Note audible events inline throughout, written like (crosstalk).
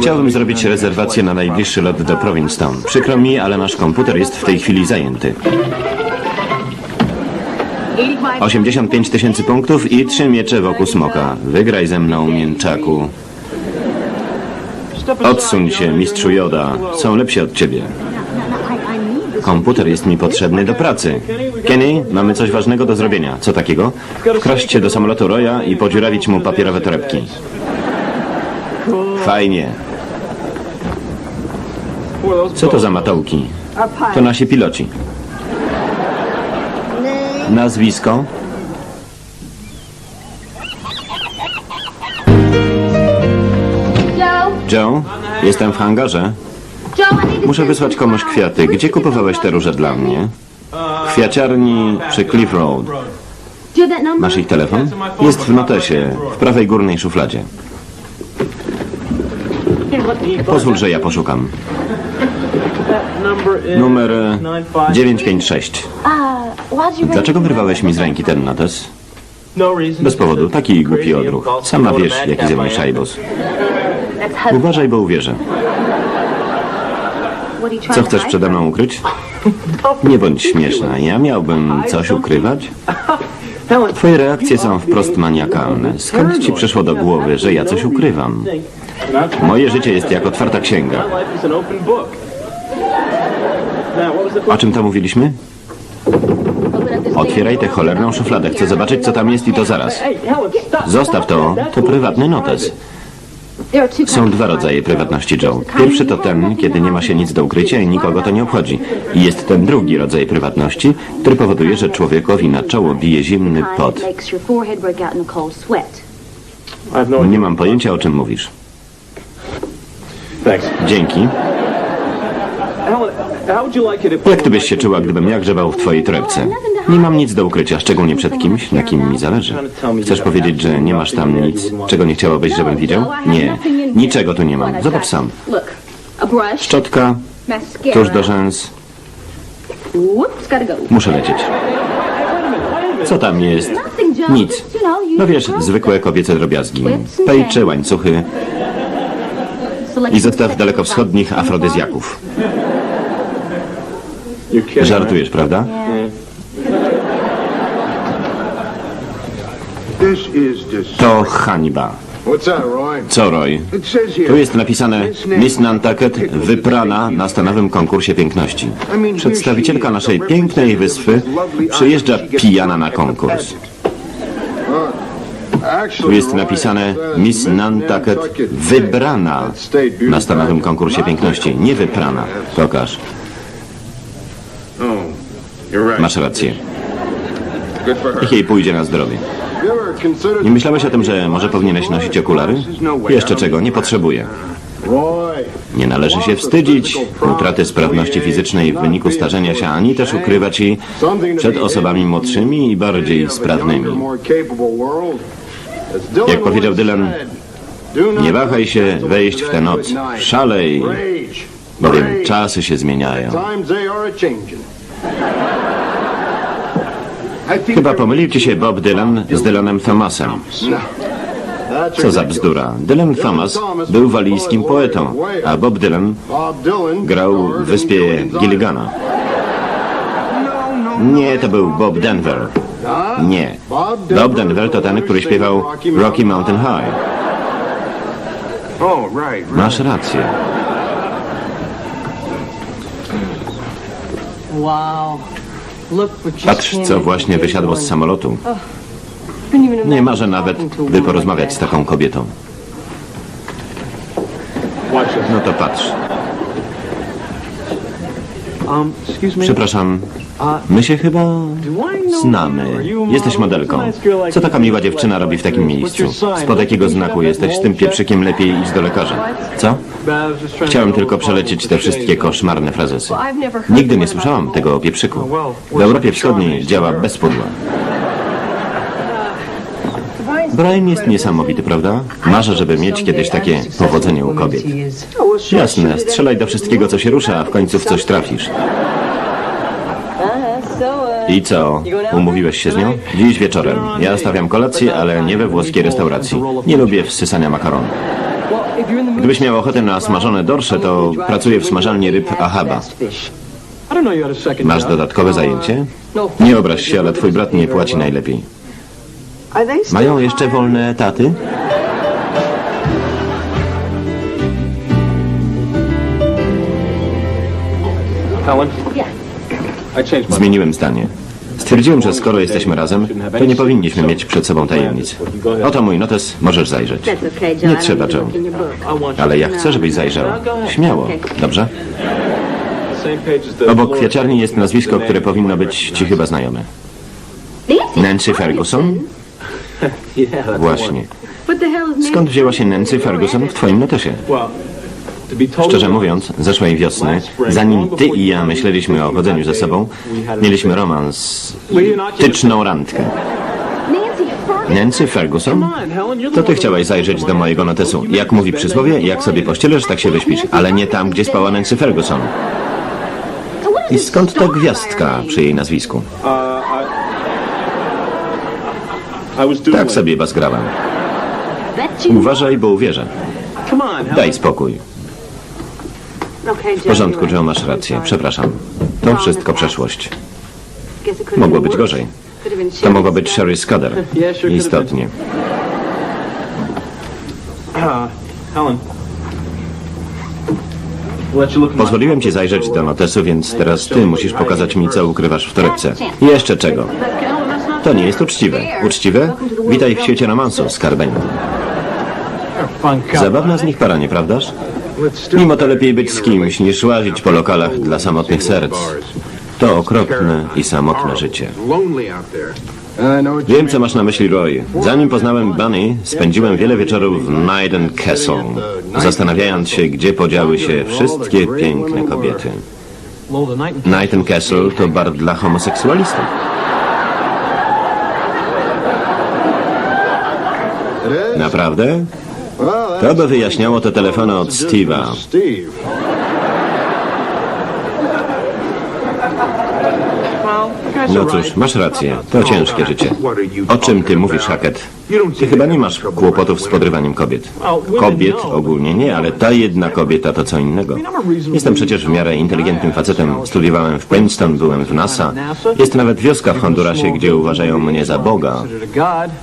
Chciałbym zrobić rezerwację na najbliższy lot do Provincetown. Przykro mi, ale nasz komputer jest w tej chwili zajęty. 85 tysięcy punktów i trzy miecze wokół smoka. Wygraj ze mną, mięczaku. Odsuń się, mistrzu Joda. Są lepsi od ciebie. Komputer jest mi potrzebny do pracy. Kenny, mamy coś ważnego do zrobienia. Co takiego? Wkraść się do samolotu Roya i podziurawić mu papierowe torebki. Fajnie. Co to za matołki? To nasi piloci. Nazwisko? Joe? Jestem w hangarze. Muszę wysłać komuś kwiaty. Gdzie kupowałeś te róże dla mnie? W kwiaciarni przy Cliff Road. Masz ich telefon? Jest w notesie, w prawej górnej szufladzie. Pozwól, że ja poszukam. Numer e, 956. Uh, why'd you Dlaczego wyrwałeś mi z ręki ten notes? Bez powodu, taki głupi odruch. Sama wiesz, jaki ze mnie szajbos. Uważaj, bo uwierzę. Co chcesz przede mną ukryć? Nie bądź śmieszna. Ja miałbym coś ukrywać? Twoje reakcje są wprost maniakalne. Skąd ci przyszło do głowy, że ja coś ukrywam? Moje życie jest jak otwarta księga. O czym tam mówiliśmy? Otwieraj tę cholerną szufladę. Chcę zobaczyć, co tam jest i to zaraz. Zostaw to. To prywatny notes. Są dwa rodzaje prywatności, Joe. Pierwszy to ten, kiedy nie ma się nic do ukrycia i nikogo to nie obchodzi. I jest ten drugi rodzaj prywatności, który powoduje, że człowiekowi na czoło bije zimny pot. sweat. Nie mam pojęcia, o czym mówisz. Dzięki. Jak ty byś się czuła, gdybym ja grzebał w twojej torebce? Nie mam nic do ukrycia, szczególnie przed kimś, na kim mi zależy. Chcesz powiedzieć, że nie masz tam nic, czego nie chciałabyś, żebym widział? Nie, niczego tu nie mam. Zobacz sam. Szczotka, tuż do rzęs. Muszę lecieć. Co tam jest? Nic. No wiesz, zwykłe kobiece drobiazgi. Pejcze, łańcuchy i zestaw dalekowschodnich afrodyzjaków. Żartujesz, prawda? To hańba. Co, Roy? Tu jest napisane Miss Nantucket wyprana na stanowym konkursie piękności. Przedstawicielka naszej pięknej wyspy przyjeżdża pijana na konkurs. Tu jest napisane Miss Nantucket wybrana na stanowym konkursie piękności. Nie wyprana. Pokaż. Oh. Masz rację. Niech jej pójdzie na zdrowie. Nie myślałeś o tym, że może powinieneś nosić okulary? Jeszcze czego? Nie potrzebuję. Nie należy się wstydzić utraty sprawności fizycznej w wyniku starzenia się, ani też ukrywać jej przed osobami młodszymi i bardziej sprawnymi. Jak powiedział Dylan, nie wahaj się wejść w tę noc. Szalej, bowiem czasy się zmieniają. Chyba pomylił się Bob Dylan z Dylanem Thomasem. Co za bzdura. Dylan Thomas był walijskim poetą, a Bob Dylan grał w wyspie Gilligana. Nie, to był Bob Denver. Nie. Bob Denver to ten, który śpiewał Rocky Mountain High. Oh. Masz rację. Patrz, co właśnie wysiadło z samolotu. Even Nie marzę nawet, by porozmawiać z taką kobietą. No to patrz. Um. Przepraszam, my się chyba znamy. Jesteś modelką. Co taka miła dziewczyna robi w takim miejscu? Spod jakiego znaku jesteś? Z tym pieprzykiem lepiej idź do lekarza. Co? Chciałem tylko przelecieć te wszystkie koszmarne frazesy. Nigdy nie słyszałam tego o pieprzyku. W Europie Wschodniej działa bez pudła. Brian jest niesamowity, prawda? Marzę, żeby mieć kiedyś takie powodzenie u kobiet. Jasne, strzelaj do wszystkiego, co się rusza, a w końcu w coś trafisz. I co? Umówiłeś się z nią? Dziś wieczorem. Ja stawiam kolację, ale nie we włoskiej restauracji. Nie lubię wsysania makaronu. Gdybyś miał ochotę na smażone dorsze, to pracuję w smażalni ryb Ahaba. Masz dodatkowe zajęcie? Nie obraź się, ale twój brat nie płaci najlepiej. Mają jeszcze wolne etaty? Helen. Zmieniłem zdanie. Stwierdziłem, że skoro jesteśmy razem, to nie powinniśmy mieć przed sobą tajemnic. Oto mój notes, możesz zajrzeć. Nie trzeba, Joe. Ale ja chcę, żebyś zajrzał. Śmiało, dobrze? Obok kwiaciarni jest nazwisko, które powinno być ci chyba znajome. Nancy Ferguson? (laughs) Właśnie. Skąd wzięła się Nancy Ferguson w twoim notesie? Szczerze mówiąc, zeszłej wiosny, zanim ty i ja myśleliśmy o chodzeniu ze sobą, mieliśmy romans, tyczną randkę. Nancy Ferguson? To ty chciałaś zajrzeć do mojego notesu. Jak mówi przysłowie, jak sobie pościelesz, tak się wyśpisz. Ale nie tam, gdzie spała Nancy Ferguson. I skąd Starfire gwiazdka przy jej nazwisku? Tak sobie bazgrałem. Uważaj, bo uwierzę. Daj spokój. W porządku, Joe, masz rację. Przepraszam. To wszystko przeszłość. Mogło być gorzej. To mogła być Sherry Scudder. Istotnie. Pozwoliłem ci zajrzeć do notesu, więc teraz ty musisz pokazać mi, co ukrywasz w torebce. I jeszcze czego? To nie jest uczciwe. Uczciwe? Witaj w świecie romansu, couple. Zabawna z nich para, nieprawdaż? Mimo to lepiej być z kimś, niż łazić po lokalach dla samotnych serc. To okropne i samotne życie. Wiem, co masz na myśli, Roy. Zanim poznałem Bunny, spędziłem wiele wieczorów w Nighten Castle, zastanawiając się, gdzie podziały się wszystkie piękne kobiety. Night Nighten Castle to bar dla homoseksualistów. Naprawdę? To by wyjaśniało te telefony od Steve'a. No cóż, masz rację. To ciężkie życie. O czym ty mówisz, Hackett? Ty chyba nie masz kłopotów z podrywaniem kobiet. Kobiet ogólnie nie, ale ta jedna kobieta to co innego. Jestem przecież w miarę inteligentnym facetem. Studiowałem w Princeton, byłem w NASA. Jest nawet wioska w Hondurasie, gdzie uważają mnie za Boga. Considered a god. But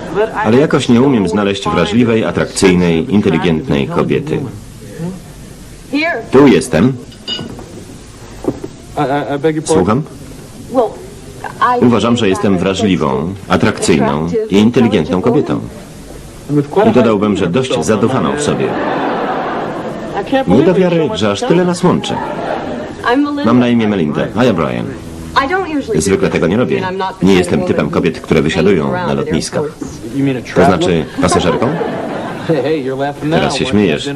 I- Ale jakoś nie umiem znaleźć wrażliwej, atrakcyjnej, inteligentnej kobiety. Tu jestem. Słucham? Uważam, że jestem wrażliwą, atrakcyjną i inteligentną kobietą. I dodałbym, że dość zadufaną w sobie. Nie do wiary, że aż tyle nas łączy. Mam na imię Melinda, a ja Brian. I don't usually Zwykle tego nie robię. Nie jestem typem kobiet, które wysiadują na lotniskach. You mean a To znaczy pasażerką? Teraz się śmiejesz.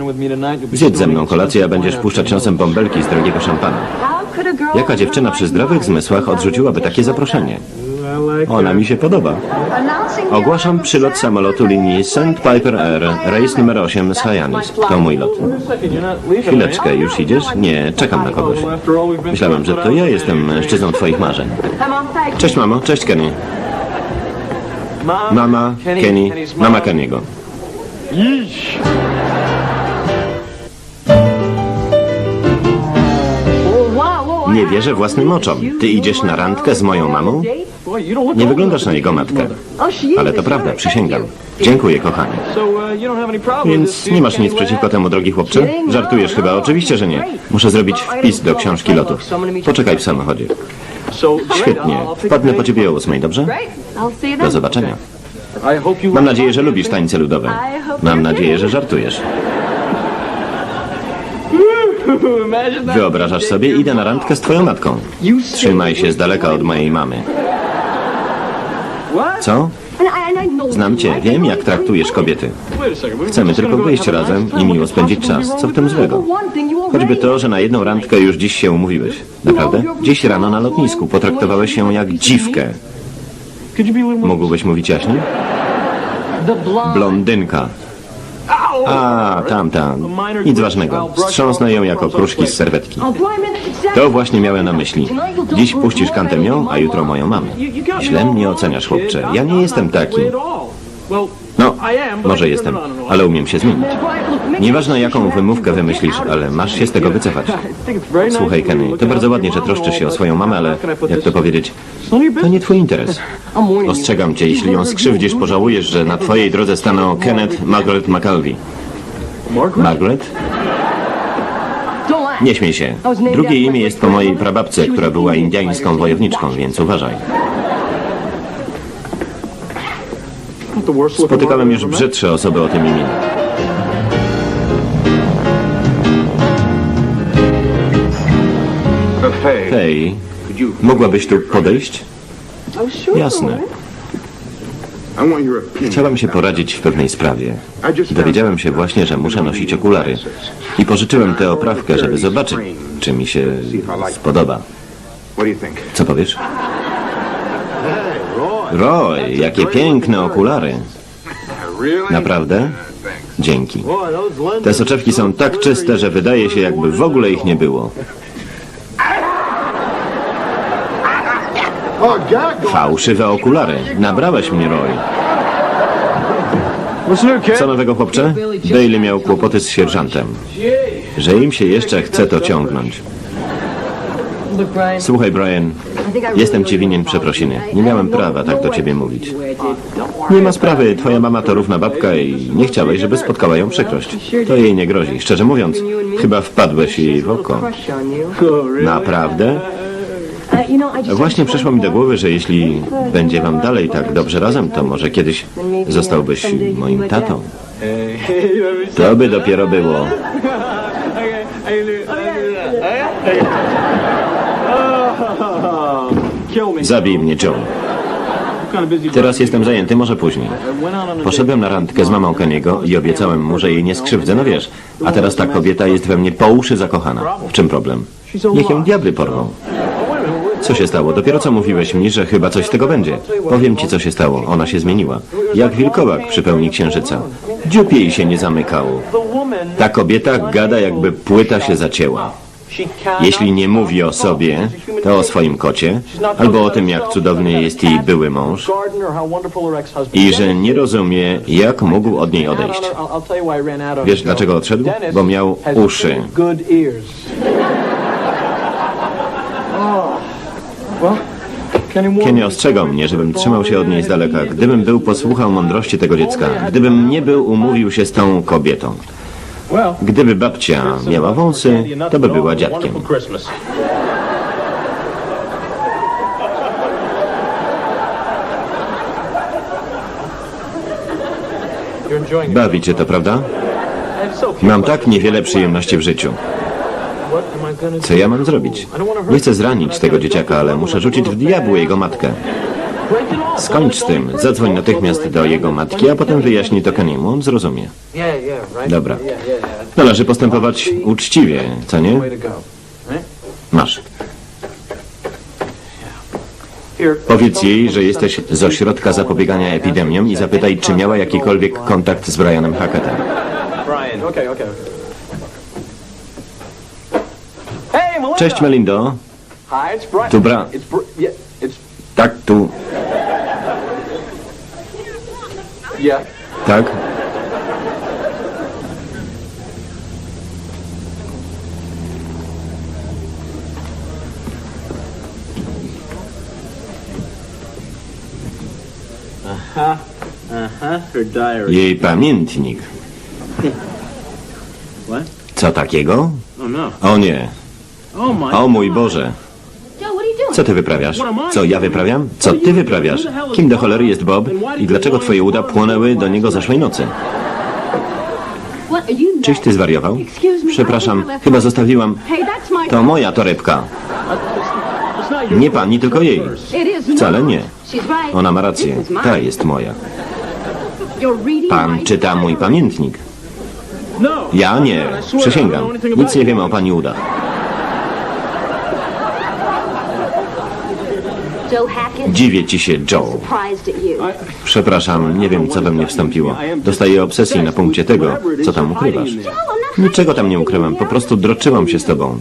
Zjedz ze mną kolację, a będziesz puszczać nosem bąbelki z drogiego szampana. Jaka dziewczyna przy zdrowych zmysłach odrzuciłaby takie zaproszenie? Ona mi się podoba. Ogłaszam przylot samolotu linii St. Piper Air, rejs numer 8 z Hyannis. To mój lot. Chwileczkę, już idziesz? Nie, czekam na kogoś. Myślałem, że to ja jestem mężczyzną twoich marzeń. Cześć mamo, cześć Kenny. Mama, Kenny, mama Kenny'ego. Nie wierzę własnym oczom. Ty idziesz na randkę z moją mamą? Nie wyglądasz na jego matkę. Ale to prawda, przysięgam. Dziękuję, kochanie. So, you don't have any problem with Więc nie masz nic przeciwko temu, drogi chłopcze? Żartujesz chyba? Oczywiście, że nie. Muszę zrobić wpis do książki lotów. Poczekaj w samochodzie. Świetnie. Wpadnę po ciebie o ósmej, dobrze? Do zobaczenia. Mam nadzieję, że lubisz tańce ludowe. Mam nadzieję, że żartujesz. Wyobrażasz sobie, idę na randkę z twoją matką. Trzymaj się z daleka od mojej mamy. Co? Znam cię, wiem jak traktujesz kobiety. Chcemy tylko wyjść razem i miło spędzić czas. Co w tym złego? Choćby to, że na jedną randkę już dziś się umówiłeś. Naprawdę? Dziś rano na lotnisku potraktowałeś się jak dziwkę. Mógłbyś mówić jaśniej? Blondynka. A, tam, tam. Nic ważnego. Strząsnę ją jako kruszki z serwetki. To właśnie miałem na myśli. Dziś puścisz kantem ją, a jutro moją mamę. Źle mnie oceniasz, chłopcze. Ja nie jestem taki. No, może jestem, ale umiem się zmienić. Nieważne jaką wymówkę wymyślisz, ale masz się z tego wycofać. Słuchaj, Kenny, to bardzo ładnie, że troszczysz się o swoją mamę, ale jak to powiedzieć, to nie twój interes. Ostrzegam cię, jeśli ją skrzywdzisz, pożałujesz, że na twojej drodze staną Kenneth Margaret McAlvey. Margaret? Nie śmiej się. Drugie imię jest po mojej prababce, która była indiańską wojowniczką, więc uważaj. Spotykałem już brzydsze osoby o tym imieniu. Hej, mogłabyś tu podejść? Jasne. Chciałem się poradzić w pewnej sprawie. Dowiedziałem się właśnie, że muszę nosić okulary. I pożyczyłem tę oprawkę, żeby zobaczyć, czy mi się spodoba. Co powiesz? Roy, jakie piękne okulary. Naprawdę? Dzięki. Te soczewki są tak czyste, że wydaje się, jakby w ogóle ich nie było. Fałszywe okulary. Nabrałeś mnie, Roy. Co nowego, chłopcze? Bailey miał kłopoty z sierżantem. Że im się jeszcze chce to ciągnąć. Słuchaj, Brian, jestem ci winien przeprosiny. Nie miałem prawa tak do ciebie mówić. Nie ma sprawy, twoja mama to równa babka i nie chciałeś, żeby spotkała ją przykrość. To jej nie grozi. Szczerze mówiąc, chyba wpadłeś jej w oko. Naprawdę? Właśnie przyszło mi do głowy, że jeśli będzie wam dalej tak dobrze razem, to może kiedyś zostałbyś moim tatą. To by dopiero było. Zabij mnie, Joe. Teraz jestem zajęty, może później. Poszedłem na randkę z mamą Keniego i obiecałem mu, że jej nie skrzywdzę, no wiesz. A teraz ta kobieta jest we mnie po uszy zakochana. W czym problem? Niech ją diabły porwą. Co się stało? Dopiero co mówiłeś mi, że chyba coś z tego będzie. Powiem ci, co się stało. Ona się zmieniła. Jak wilkołak przy pełni księżyca. Dziób jej się nie zamykało. Ta kobieta gada, jakby płyta się zacięła. Jeśli nie mówi o sobie, to o swoim kocie, albo o tym, jak cudowny jest jej były mąż i że nie rozumie, jak mógł od niej odejść. Wiesz, dlaczego odszedł? Bo miał uszy. Kenny ostrzegał mnie, żebym trzymał się od niej z daleka. Gdybym był posłuchał mądrości tego dziecka, gdybym nie był umówił się z tą kobietą. Gdyby babcia miała wąsy, to by była dziadkiem. Bawi cię to, prawda? Mam tak niewiele przyjemności w życiu. Co ja mam zrobić? Nie chcę zranić tego dzieciaka, ale muszę rzucić w diabły jego matkę. Skończ z tym. Zadzwoń natychmiast do jego matki, a potem wyjaśnij to Keniemu. On zrozumie. Dobra. Należy postępować uczciwie, co nie? Masz. Powiedz jej, że jesteś z ośrodka zapobiegania epidemiom i zapytaj, czy miała jakikolwiek kontakt z Brianem Hackettem. Cześć, Melindo. Tu Bra... Tak, tu... Tak? Her diary. Jej pamiętnik. (laughs) Co takiego? Oh no. O nie. O mój Boże. Co ty wyprawiasz? Co ja wyprawiam? Co ty wyprawiasz? Kim do cholery jest Bob i dlaczego twoje uda płonęły do niego zeszłej nocy? Czyś ty zwariował? Przepraszam, chyba zostawiłam... To moja torebka. Nie pani, tylko jej. Wcale nie. Ona ma rację. Ta jest moja. Pan czyta mój pamiętnik. Ja nie. Przysięgam. Nic nie wiem o pani udach. Joe Hackett. Dziwię ci się, Joe. Przepraszam, nie wiem, co we mnie wstąpiło. Dostaję obsesji na punkcie tego, co tam ukrywasz. Niczego tam nie ukrywam, po prostu droczyłam się z tobą.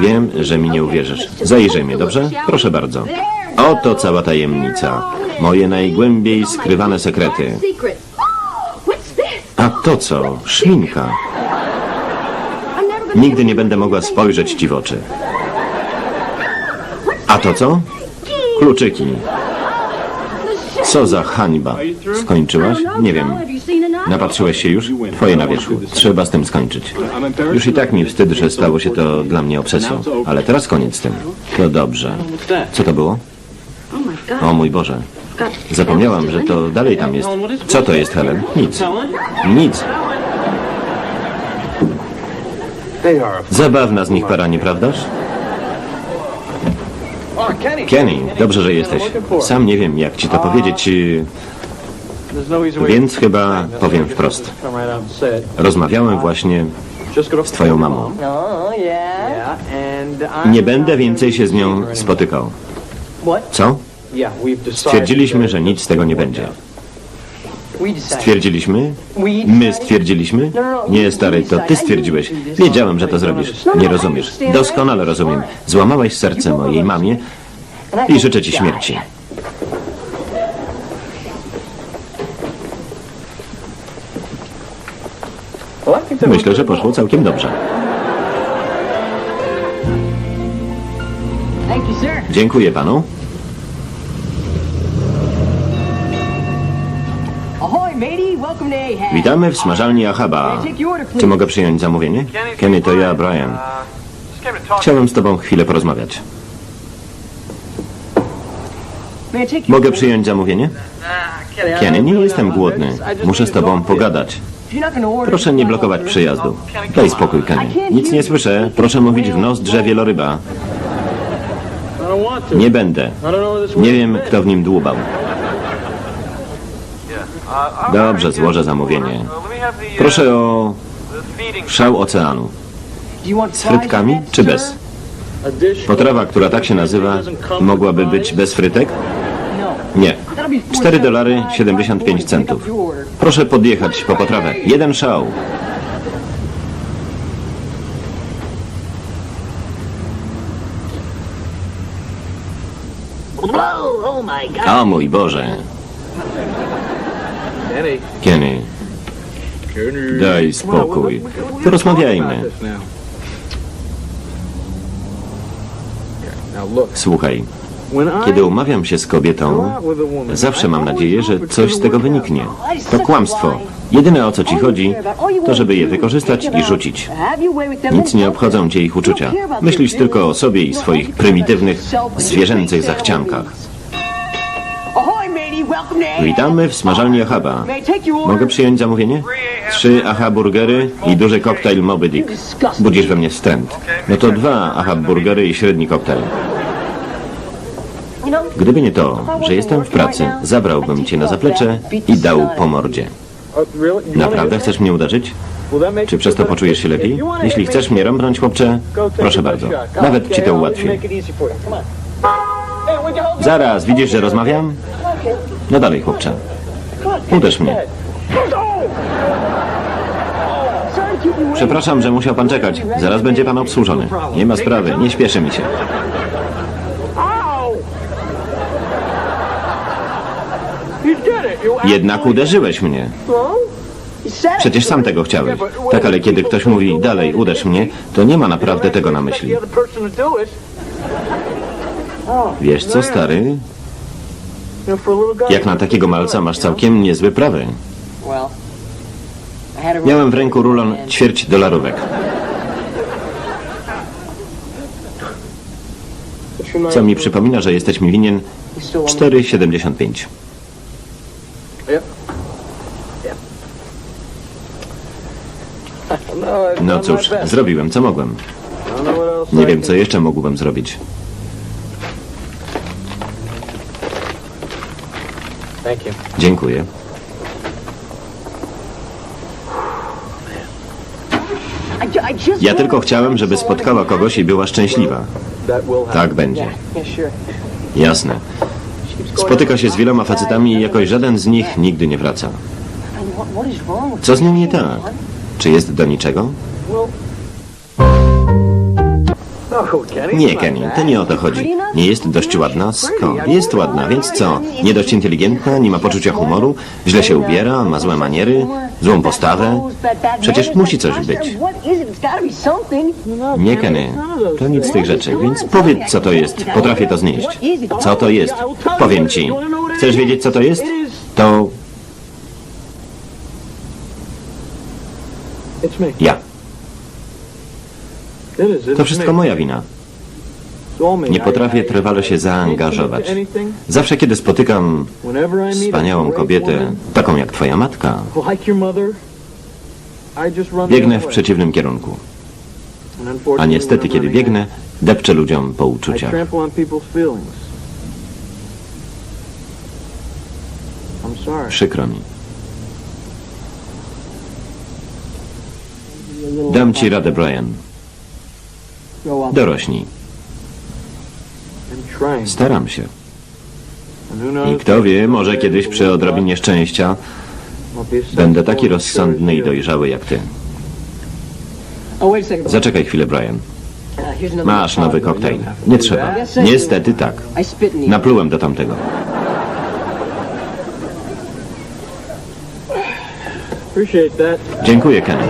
Wiem, że mi nie uwierzysz. Zajrzyj mnie, dobrze? Proszę bardzo. Oto cała tajemnica. Moje najgłębiej skrywane sekrety. A to co? Szminka. Nigdy nie będę mogła spojrzeć ci w oczy. A to co? Kluczyki. Co za hańba. Skończyłaś? Nie wiem. Napatrzyłeś się już? Twoje na wierzchu. Trzeba z tym skończyć. Już i tak mi wstyd, że stało się to dla mnie obsesją. Ale teraz koniec z tym. To dobrze. Co to było? O mój Boże. Zapomniałam, że to dalej tam jest. Co to jest, Helen? Nic. Nic. Zabawna z nich para, nieprawdaż? Kenny. Dobrze, że jesteś. Sam nie wiem, jak ci to powiedzieć, więc chyba powiem wprost. Rozmawiałem właśnie z twoją mamą. Nie będę więcej się z nią spotykał. Co? Stwierdziliśmy, że nic z tego nie będzie. We decided. Stwierdziliśmy? We My stwierdziliśmy? Nie, stary, to ty stwierdziłeś. Wiedziałem, że to zrobisz. Nie rozumiesz. Doskonale rozumiem. Złamałeś serce mojej mamie i życzę ci śmierci. Myślę, że poszło całkiem dobrze. Dziękuję panu. Witamy w smażalni Ahaba. Czy mogę przyjąć zamówienie? Kenny, to ja, Brian. Chciałem z tobą chwilę porozmawiać. Mogę przyjąć zamówienie? Kenny, nie jestem głodny. Muszę z tobą pogadać. Proszę nie blokować przyjazdu. Daj spokój, Kenny. Nic nie słyszę. Proszę mówić w nozdrze wieloryba. Nie będę. Nie wiem, kto w nim dłubał. Dobrze, złożę zamówienie. Proszę o szał oceanu. Z frytkami czy bez? Potrawa, która tak się nazywa, mogłaby być bez frytek? Nie. That'll be four 4 dolary seventy-five. 75 Pick up centów. Proszę podjechać po potrawę. Jeden szał. O mój Boże. Kenny. Daj spokój. Porozmawiajmy. Słuchaj, kiedy umawiam się z kobietą, zawsze mam nadzieję, że coś z tego wyniknie. To kłamstwo. Jedyne o co ci chodzi, to żeby je wykorzystać i rzucić. Nic nie obchodzą cię ich uczucia. Myślisz tylko o sobie i swoich prymitywnych, zwierzęcych zachciankach. Witamy w smażalni Ahaba. Mogę przyjąć zamówienie? Trzy aha burgery i duży koktajl Moby Dick. Budzisz we mnie wstręt. No to dwa aha burgery i średni koktajl. Gdyby nie to, że jestem w pracy, zabrałbym cię na zaplecze i dał po mordzie. Naprawdę chcesz mnie uderzyć? Czy przez to poczujesz się lepiej? Jeśli chcesz mnie rąbnąć, chłopcze, proszę bardzo. Nawet ci to ułatwię. Zaraz, widzisz, że rozmawiam? No dalej, chłopcze. Uderz mnie. Przepraszam, że musiał pan czekać. Zaraz będzie pan obsłużony. Nie ma sprawy, nie śpieszy mi się. Jednak uderzyłeś mnie. Przecież sam tego chciałeś. Tak, ale kiedy ktoś mówi dalej, uderz mnie, to nie ma naprawdę tego na myśli. Wiesz co, stary? Jak na takiego malca masz całkiem niezły prawy. Miałem w ręku rulon ćwierć dolarówek. Co mi przypomina, że jesteś mi winien You still want 4,75. Yep. Yep. No, cóż, zrobiłem co mogłem. Nie wiem, co jeszcze mógłbym zrobić. Thank you. Dziękuję. Ja tylko chciałem, żeby spotkała kogoś i była szczęśliwa. Tak będzie. Jasne. Spotyka się z wieloma facetami i jakoś żaden z nich nigdy nie wraca. Co z nią nie tak? Czy jest do niczego? Nie, Kenny, to nie o to chodzi. Nie jest dość ładna? Skąd? Jest ładna, więc co? Nie dość inteligentna, nie ma poczucia humoru, źle się ubiera, ma złe maniery, złą postawę. Przecież musi coś być. Nie, Kenny, to nic z tych rzeczy, więc powiedz, co to jest. Potrafię to znieść. Co to jest? Powiem ci. Chcesz wiedzieć, co to jest? To ja. To wszystko moja wina. Nie potrafię trwale się zaangażować. Zawsze, kiedy spotykam wspaniałą kobietę, taką jak twoja matka, biegnę w przeciwnym kierunku. A niestety, kiedy biegnę, depczę ludziom po uczuciach. Przykro mi. Dam ci radę, Brian. Trying. Staram się. I kto wie, może kiedyś przy odrobinie szczęścia będę taki rozsądny i dojrzały jak ty. Zaczekaj chwilę, Brian. Masz nowy koktajl. Nie trzeba. Niestety tak. Naplułem do tamtego. Dziękuję, Kenny.